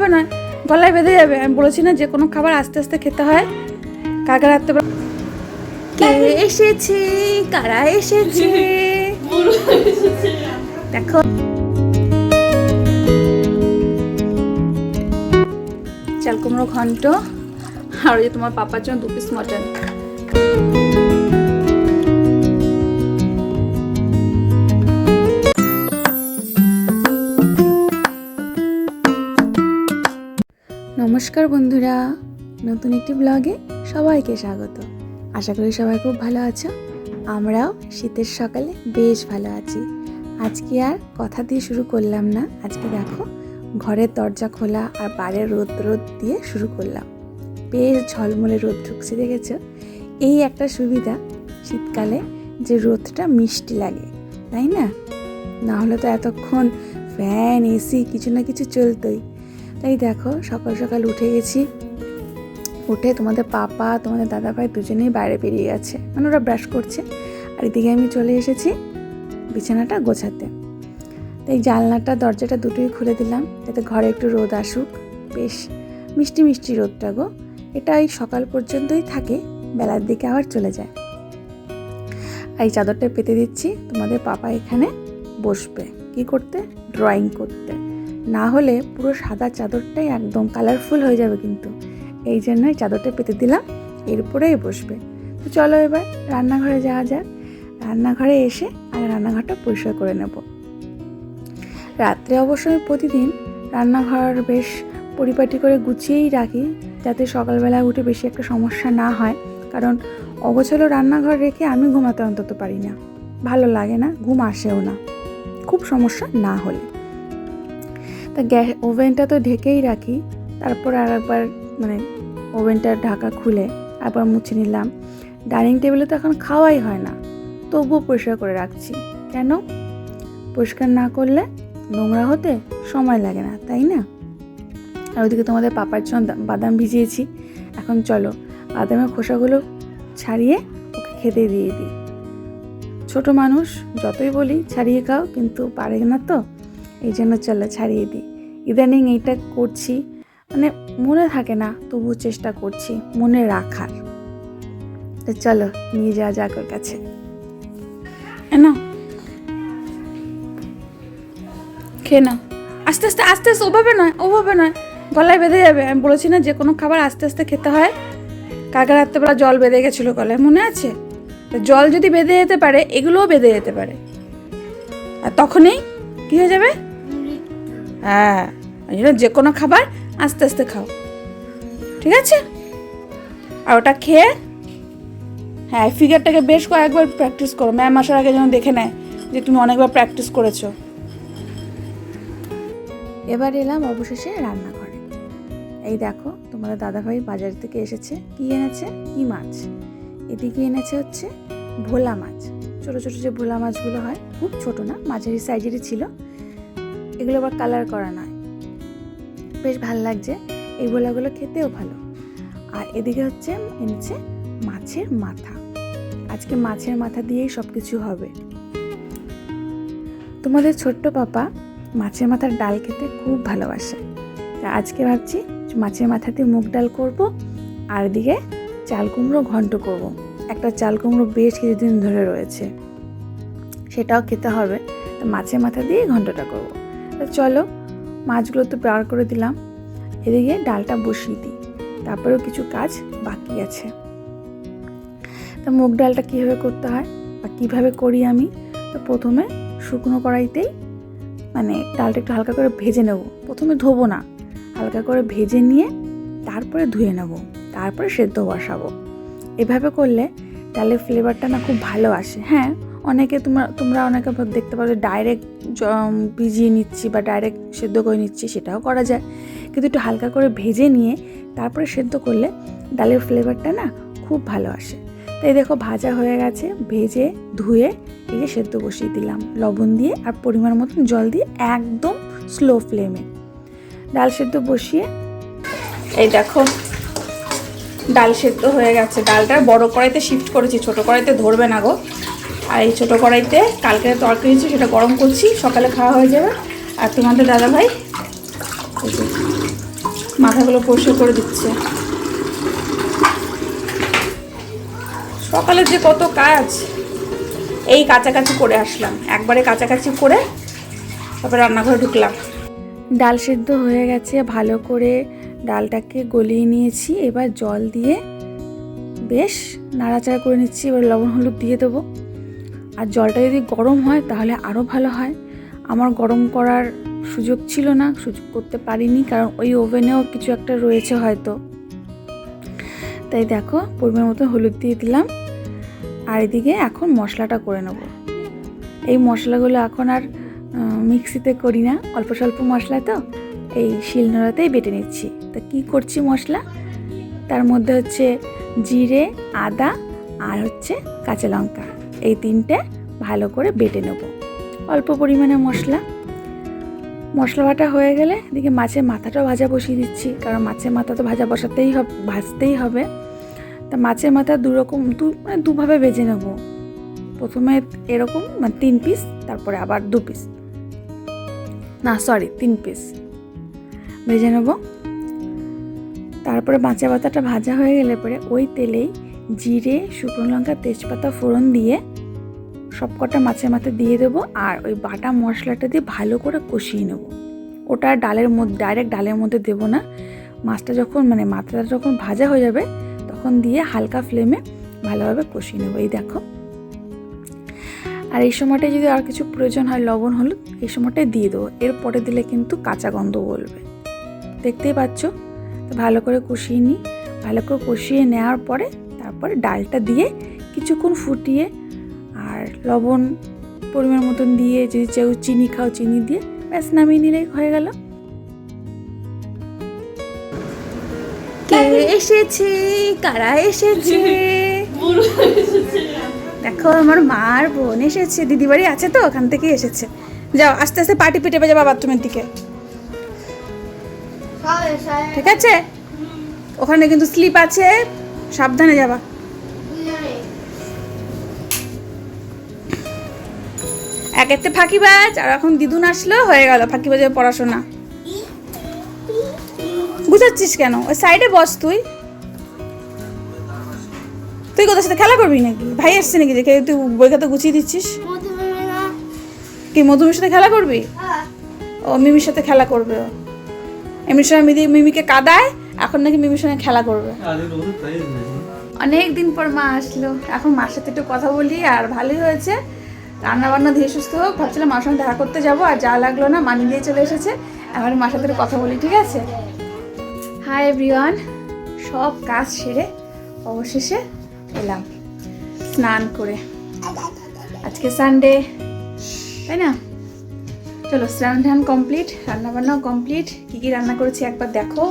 ওভাবে না গলায় বেঁধে যাবে। আমি বলেছি না যে কোনো খাবার আস্তে আস্তে খেতে হয়। কাকা রাখতে পারে কে এসেছে? কারা এসেছি? দেখো। চাল কুমড়ো ঘন্ট আর ওই যে তোমার পাপার জন্য দু পিস মটন নমস্কার বন্ধুরা। নতুন একটি ব্লগে সবাইকে স্বাগত। আশা করি সবাই খুব ভালো আছো। আমরাও শীতের সকালে বেশ ভালো আছি। আজকে আর কথা দিয়ে শুরু করলাম না। আজকে দেখো, ঘরের দরজা খোলা আর বাইরের রোদ রোদ দিয়ে শুরু করলাম। বেশ ঝলমলে রোদ ঢুকছে, দেখেছ? এই একটা সুবিধা, শীতকালে যে রোদটা মিষ্টি লাগে, তাই না? না হলে তো এতক্ষণ ফ্যান এসি কিছু না কিছু চলতোই। তাই দেখো, সকাল সকাল উঠে গেছি। উঠে তোমাদের পাপা, তোমাদের দাদা ভাই দুজনেই বাইরে বেরিয়ে গেছে। মানে ওরা ব্রাশ করছে। আর এদিকে আমি চলে এসেছি বিছানাটা গোছাতে। তাই জানলাটা, দরজাটা দুটোই খুলে দিলাম। যাতে ঘরে একটু রোদ আসুক। বেশ মিষ্টি মিষ্টি রোদটা গো। এটা এই সকাল পর্যন্তই থাকে, বেলার দিকে আবার চলে যায়। আর এই চাদরটা পেতে দিচ্ছি। তোমাদের পাপা এখানে বসবে। কি করতে? ড্রয়িং করতে। না হলে পুরো সাদা চাদরটাই একদম কালারফুল হয়ে যাবে কিন্তু। এই জন্যই চাদরটা পেতে দিলাম এরপরেই বসবে। তো চলো এবার রান্নাঘরে যাওয়া যাক। রান্নাঘরে এসে আর রান্নাঘরটা পরিষ্কার করে নেব। রাত্রে অবশ্য আমি প্রতিদিন রান্নাঘর বেশ পরিপাটি করে গুছিয়েই রাখি, যাতে সকালবেলা উঠে বেশি একটা সমস্যা না হয়। কারণ অগোছালো রান্নাঘর রেখে আমি ঘুমাতে অন্তত পারি না। ভালো লাগে না, ঘুম আসেও না। খুব সমস্যা না হলে। তা গ্যাস, ওভেনটা তো ঢেকেই রাখি। তারপর আর একবার মানে ওভেনটার ঢাকা খুলে আবার মুছে নিলাম। ডাইনিং টেবিলে তো এখন খাওয়াই হয় না। তবুও পরিষ্কার করে রাখছি। কেন? পরিষ্কার না করলে নোংরা হতে সময় লাগে না, তাই না? আর ওইদিকে তোমাদের পাপার জন্য বাদাম ভিজিয়েছি। এখন চলো, বাদামের খোসাগুলো ছাড়িয়ে ওকে খেতে দিয়ে দিই। ছোট মানুষ, যতই বলি ছাড়িয়ে খাও, কিন্তু পারে না তো। এই জন্য চলো, ছাড়িয়ে দিই। ইদানিং এইটা করছি মানে মনে থাকে না তবু চেষ্টা করছি মনে রাখার। তো চলো নিয়ে যাওয়া যাক ওর কাছে। না খেয়ে না আস্তে আস্তে আস্তে আস্তে ওভাবে নয় ওভাবে নয়। গলায় বেঁধে যাবে। আমি বলেছি না যে কোনো খাবার আস্তে আস্তে খেতে হয়। কাকা রাত্রেবেলা জল বেঁধে গেছিল গলায় মনে আছে? তো জল যদি বেঁধে যেতে পারে এগুলোও বেঁধে যেতে পারে। আর তখনই কী হয়ে যাবে? হ্যাঁ। ওই যে কোনো খাবার আস্তে আস্তে খাও। ঠিক আছে? আর ওটা খেয়ে হ্যাঁ ফিগারটাকে বেশ কয়েকবার প্র্যাকটিস করো। ম্যাম আসার আগে যেন দেখে নেয় যে তুমি অনেকবার প্র্যাকটিস করেছ। এবার এলাম অবশেষে রান্নাঘরে। এই দেখো, তোমাদের দাদাভাই বাজার থেকে এসেছে। কি এনেছে? কি মাছ? এদিকে এনেছে হচ্ছে ভোলা মাছ। ছোট ছোট যে ভোলা মাছগুলো হয়, খুব ছোট না, মাঝারি সাইজেরই ছিল। এগুলো আবার কালার করা নয়। বেশ ভালো লাগছে। এই ভোলাগুলো খেতেও ভালো। আর এদিকে হচ্ছে এনেছে মাছের মাথা। আজকে মাছের মাথা দিয়েই সব কিছু হবে। তোমাদের ছোট্ট পাপা মাছের মাথার ডাল খেতে খুব ভালোবাসে। তা আজকে ভাবছি মাছের মাথা দিয়ে মুগ ডাল করব, আর এদিকে চাল কুমড়ো ঘন্ট করব। একটা চাল কুমড়ো বেশ কিছুদিন ধরে রয়েছে। সেটাও খেতে হবে। তো মাছের মাথা দিয়ে ঘন্টটা করব। তো চলো মাছগুলো তো বার করে দিলাম। এদিকে ডালটা বসিয়ে দিই। তারপরেও কিছু কাজ বাকি আছে। তা মুগ ডালটা কীভাবে করতে হয় বা কীভাবে করি আমি? তো প্রথমে শুকনো কড়াইতেই মানে ডালটা একটু হালকা করে ভেজে নেব। প্রথমে ধোবো না, হালকা করে ভেজে নিয়ে তারপরে ধুয়ে নেব। তারপরে সেদ্ধ বসাবো। এভাবে করলে ডালের ফ্লেভারটা না খুব ভালো আসে। হ্যাঁ অনেকে তোমরা তোমরা অনেকে দেখতে পারো ডাইরেক্ট ভিজিয়ে নিচ্ছি বা ডাইরেক্ট সেদ্ধ করে নিচ্ছি, সেটাও করা যায়। কিন্তু একটু হালকা করে ভেজে নিয়ে তারপরে সেদ্ধ করলে ডালের ফ্লেভারটা না খুব ভালো আসে। তাই দেখো ভাজা হয়ে গেছে, ভেজে, ধুয়ে এই যে সেদ্ধ বসিয়ে দিলাম। লবণ দিয়ে আর পরিমাণ মতন জল দিয়ে একদম স্লো ফ্লেমে ডাল সেদ্ধ বসিয়ে এই দেখো ডাল সেদ্ধ হয়ে গেছে। ডালটা বড় কড়াইতে শিফট করেছি, ছোট কড়াইতে ধরবে না গো। আর এই ছোটো কড়াইতে কালকে তরকারি ছিল সেটা গরম করছি, সকালে খাওয়া হয়ে যাবে। আর তোমাদের দাদা ভাই মাথাগুলো পরিষ্কার করে দিচ্ছে। সকালে যে কত কাজ, এই কাছাকাছি করে আসলাম। একবারে কাছাকাছি করে তারপরে রান্নাঘরে ঢুকলাম। ডাল সিদ্ধ হয়ে গেছে, ভালো করে ডালটাকে গলিয়ে নিয়েছি। এবার জল দিয়ে বেশ নাড়াচাড়া করে নিচ্ছি। এবার লবণ হলুদ দিয়ে দেবো। আর জলটা যদি গরম হয় তাহলে আরও ভালো হয়। আমার গরম করার সুযোগ ছিল না, সুযোগ করতে পারিনি কারণ ওই ওভেনেও কিছু একটা রয়েছে হয়তো। তাই দেখো, পরিমাণ মতো হলুদ দিয়ে দিলাম। আর এদিকে এখন মশলাটা করে নেব। এই মশলাগুলো এখন আর মিক্সিতে করি না। অল্প স্বল্প মশলা তো, এই শিলনোড়াতেই বেটে নিচ্ছি। তা কী করছি মশলা? তার মধ্যে হচ্ছে জিরে, আদা আর হচ্ছে কাঁচা লঙ্কা। এই তিনটে ভালো করে বেটে নেব। অল্প পরিমাণে মশলা। মশলা বাটা হয়ে গেলে এদিকে মাছের মাথাটাও ভাজা বসিয়ে দিচ্ছি, কারণ মাছের মাথা তো ভাজা বসাতেই হবে, ভাজতেই হবে। তা মাছের মাথা দুরকম দু মানে দুভাবে ভেজে নেব। প্রথমে এরকম মানে তিন পিস তারপরে আবার দু পিস না সরি তিন পিস ভেজে নেব। তারপরে বাঁচা পাতাটা ভাজা হয়ে গেলে পরে ওই তেলেই জিরে, শুকনো লঙ্কা, তেজপাতা, ফোড়ন দিয়ে সবকটা মাছের মাথা দিয়ে দেবো আর ওই বাটা মশলাটা দিয়ে ভালো করে কষিয়ে নেব। ওটা ডালের মধ্যে ডাইরেক্ট ডালের মধ্যে দেবো না। মাছটা যখন মানে মাথাটা যখন ভাজা হয়ে যাবে, তখন দিয়ে হালকা ফ্লেমে ভালোভাবে কষিয়ে নেব। এই দেখো। আর এই সময়টায় যদি আর কিছু প্রয়োজন হয়, লবণ, হলুদ, এই সময়টায় দিয়ে দেবো। এরপরে দিলে কিন্তু কাঁচা গন্ধ বলবে। দেখতেই পাচ্ছ? তো ভালো করে কষিয়ে নিই ভালো করে কষিয়ে নেওয়ার পরে তারপরে ডালটা দিয়ে কিছুক্ষণ ফুটিয়ে আর লবণ পরিমাণ মতন দিয়ে যদি কেউ চিনি খাও, চিনি দিয়ে ব্যাস, নামিয়ে নিলেই হয়ে গেল। এসেছে? কারা এসেছে? দেখো, আমার মার বোন এসেছে। দিদি বাড়ি আছে তো, ওখান থেকে এসেছে। যাও, আস্তে আস্তে পাটি পিটে যাবা বাথরুমের দিকে। ঠিক আছে? ওখানে কিন্তু স্লিপ আছে। সাবধানে যাবা। একেতে ফাঁকিবাজ, আর এখন দিদুন আসলো, হয়ে গেল ফাঁকিবাজের পড়াশোনা। বুঝাচ্ছিস কেন? ওই সাইডে বস তুই। তুই কোথার সাথে খেলা করবি নাকি? ভাই আসছে নাকি যে তুই বই খাতা গুছিয়ে দিচ্ছিস। কি, মধুমির সাথে খেলা করবি? ও, মিমির সাথে খেলা করবে ও। এমনির সময় মিদি, মিমিকে কাদায়, এখন নাকি মিমির সঙ্গে খেলা করবে। অনেক দিন পর মা আসলো। এখন মার সাথে একটু কথা বলি, আর ভালোই হয়েছে। রান্না বান্না ধীরে সুস্থ হোক, ভাবছিলাম মার সঙ্গে দেখা করতে যাব, আর যা লাগল না মানি দিয়ে চলে এসেছে। এবার মার সাথে কথা বলি, ঠিক আছে? হাই এভরিওয়ান সব কাজ সেরে অবশেষে এলাম স্নান করে। আজকে সানডে তাই না? চলো, স্নান ধান কমপ্লিট রান্না বান্নাও কমপ্লিট কী কী রান্না করেছি একবার দেখো।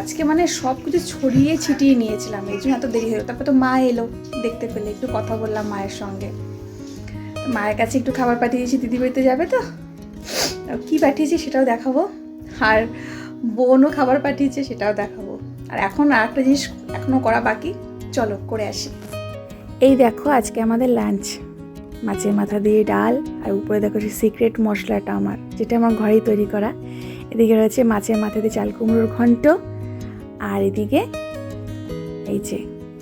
আজকে মানে সব কিছু ছড়িয়ে ছিটিয়ে নিয়েছিলাম, এই জন্য এত দেরি হলো তারপর তো মা এলো দেখতে পেলে, একটু কথা বললাম মায়ের সঙ্গে। মায়ের কাছে একটু খাবার পাঠিয়েছি দিদি বাড়িতে যাবে তো? কী পাঠিয়েছি সেটাও দেখাবো। আর বোনও খাবার পাঠিয়েছে সেটাও দেখাবো। আর এখন আর একটা জিনিস এখনও করা বাকি। চলো, করে আসি। এই দেখো আজকে আমাদের লাঞ্চ মাছের মাথা দিয়ে ডাল, আর উপরে দেখো সেই সিক্রেট মশলাটা আমার, যেটা আমার ঘরেই তৈরি করা। এদিকে রয়েছে মাছের মাথা দিয়ে চাল কুমড়োর ঘন্ট। আর এদিকে এই যে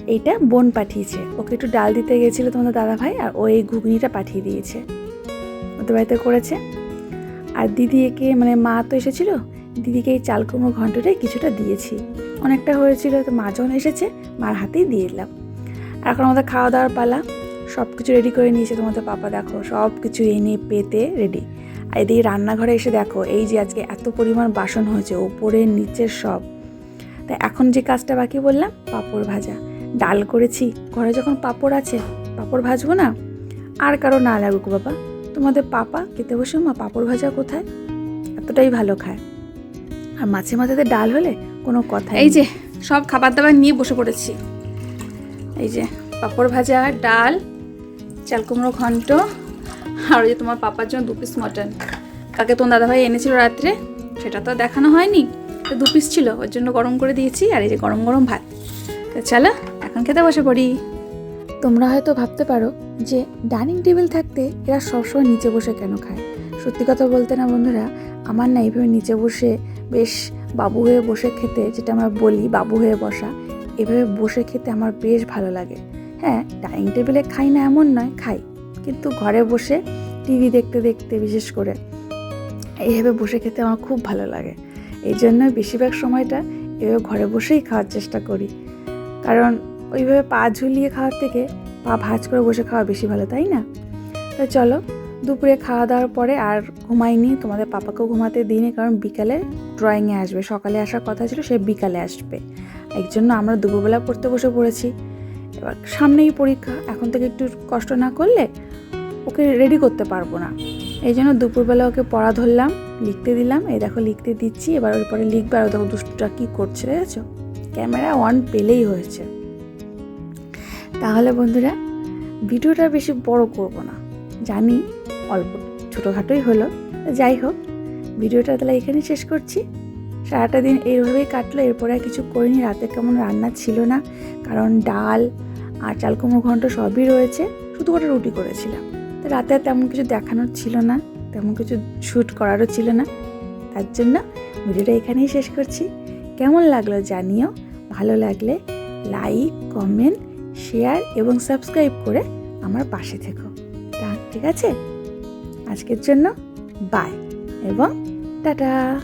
এইটা বোন পাঠিয়েছে। ওকে একটু ডাল দিতে গেছিল তোমাদের দাদা ভাই আর ও এই ঘুগনিটা পাঠিয়ে দিয়েছে। ওদের বাড়িতে করেছে। আর দিদি একে মানে মা তো এসেছিল, দিদিকে এই চাল কুমড়ো ঘন্টটাই কিছুটা দিয়েছি। অনেকটা হয়েছিল, তো মা যখন এসেছে, মার হাতেই দিয়ে দিলাম। এখন আমাদের খাওয়া দাওয়ার পালা। সব কিছু রেডি করে নিয়েছে তোমাদের পাপা, দেখো। সব কিছু এনে পেতে রেডি আর এদিকে রান্নাঘরে এসে দেখো, এই যে আজকে এত পরিমাণ বাসন হয়েছে, ওপরে নিচের সব। তা এখন যে কাজটা বাকি বললাম, পাঁপড় ভাজা। ডাল করেছি ঘরে যখন পাঁপড় আছে পাঁপড় ভাজবো না? আর কারও না লাগুক বাবা। তোমাদের পাপা খেতে বসে মা পাঁপড় ভাজা কোথায়? এতটাই ভালো খায়। আর মাঝে মাঝে ডাল হলে কোনো কথা এই যে সব খাবার দাবার নিয়ে বসে পড়েছি। এই যে পাঁপড় ভাজা ডাল চাল কুমড়ো ঘন্ট আর ওই যে তোমার পাপার জন্য দু পিস মটন। কাকে তোমার দাদাভাই এনেছিল রাত্রে সেটা তো দেখানো হয়নি। তো দু পিস ছিল ওর জন্য গরম করে দিয়েছি আর এই যে গরম গরম ভাত। তো চলো এখন খেতে বসে পড়ি। তোমরা হয়তো ভাবতে পারো যে ডাইনিং টেবিল থাকতে এরা সবসময় নিচে বসে কেন খায়? সত্যি কথা বলতে না বন্ধুরা, আমার না এইভাবে নিচে বসে বেশ বাবু হয়ে বসে খেতে, যেটা আমরা বলি বাবু হয়ে বসা, এভাবে বসে খেতে আমার বেশ ভালো লাগে। হ্যাঁ ডাইনিং টেবিলে খাই না এমন নয়, খাই। কিন্তু ঘরে বসে টিভি দেখতে দেখতে, বিশেষ করে এইভাবে বসে খেতে আমার খুব ভালো লাগে। এই জন্য বেশিরভাগ সময়টা এভাবে ঘরে বসেই খাওয়ার চেষ্টা করি। কারণ ওইভাবে পা ঝুলিয়ে খাওয়ার থেকে পা ভাজ করে বসে খাওয়া বেশি ভালো, তাই না? তো চলো, দুপুরে খাওয়া দাওয়ার পরে আর ঘুমাইনি, তোমাদের পাপাকেও ঘুমাতে দিইনি কারণ বিকালে ড্রয়িংয়ে আসবে। সকালে আসার কথা ছিল, সে বিকালে আসবে। এই জন্য আমরা দুপুরবেলা পড়তে বসে পড়েছি। এবার সামনেই পরীক্ষা, এখন থেকে একটু কষ্ট না করলে ওকে রেডি করতে পারব না। এই জন্য দুপুরবেলা ওকে পড়া ধরলাম, লিখতে দিলাম। এই দেখো, লিখতে দিচ্ছি, এবার ওর পরে লিখবে। আর দেখো, দুষ্টুটা কী করছে, দেখেছ? ক্যামেরা অন পেলেই হয়েছে। তাহলে বন্ধুরা, ভিডিওটা বেশি বড় করব না। জানি অল্প ছোটোখাটোই হলো। যাই হোক, ভিডিওটা তাহলে এখানেই শেষ করছি। সারাটা দিন এইভাবেই কাটলো, এরপরে আর কিছু করিনি। রাতে কেমন রান্না ছিল না, কারণ ডাল আর চাল কুমড়ো ঘন্ট সবই রয়েছে। শুধু ওটা রুটি করেছিলাম। তো রাতে আর তেমন কিছু দেখানোর ছিল না, তেমন কিছু শ্যুট করারও ছিল না। তার জন্য ভিডিওটা এখানেই শেষ করছি। কেমন লাগল জানিও। ভালো লাগলে লাইক, কমেন্ট শেয়ার এবং সাবস্ক্রাইব করে আমার পাশে থেকো। তা, ঠিক আছে? আজকের জন্য বাই এবং টাটা!